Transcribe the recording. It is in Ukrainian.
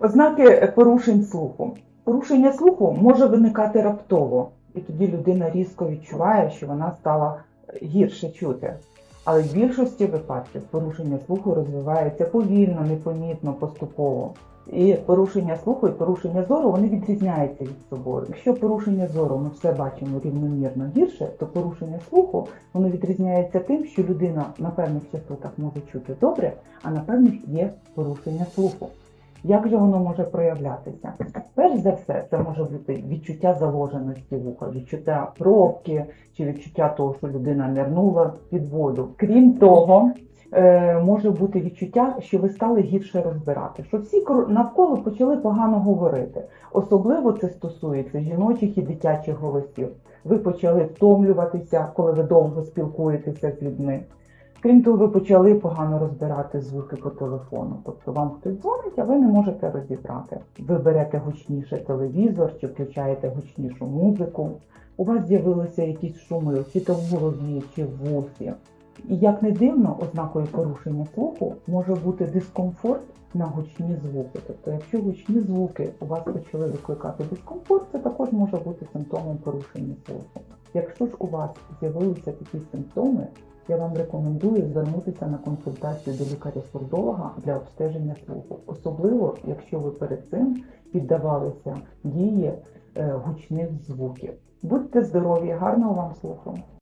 Ознаки порушень слуху. Порушення слуху може виникати раптово, і тоді людина різко відчуває, що вона стала гірше чути. Але в більшості випадків порушення слуху розвивається повільно, непомітно, поступово. І порушення слуху і порушення зору вони відрізняються від собою. Якщо порушення зору ми все бачимо рівномірно гірше, то порушення слуху воно відрізняється тим, що людина на певних частотах може чути добре, а на певних є порушення слуху. Як же воно може проявлятися? Перш за все, це може бути відчуття заложеності вуха, відчуття пробки чи відчуття того, що людина нирнула під воду. Крім того, е, може бути відчуття, що ви стали гірше розбирати, що всі навколо почали погано говорити. Особливо це стосується жіночих і дитячих голосів. Ви почали втомлюватися, коли ви довго спілкуєтеся з людьми. Крім того, ви почали погано розбирати звуки по телефону. Тобто вам хтось дзвонить, а ви не можете розібрати. Ви берете гучніше телевізор чи включаєте гучнішу музику. У вас з'явилися якісь шуми, чи то в голові, чи в вусі. І як не дивно, ознакою порушення слуху може бути дискомфорт на гучні звуки. Тобто, якщо гучні звуки у вас почали викликати дискомфорт, це також може бути симптомом порушення слуху. Якщо ж у вас з'явилися такі симптоми, я вам рекомендую звернутися на консультацію до лікаря-сурдолога для обстеження слуху, особливо якщо ви перед цим піддавалися дії е, гучних звуків. Будьте здорові, гарного вам слуху!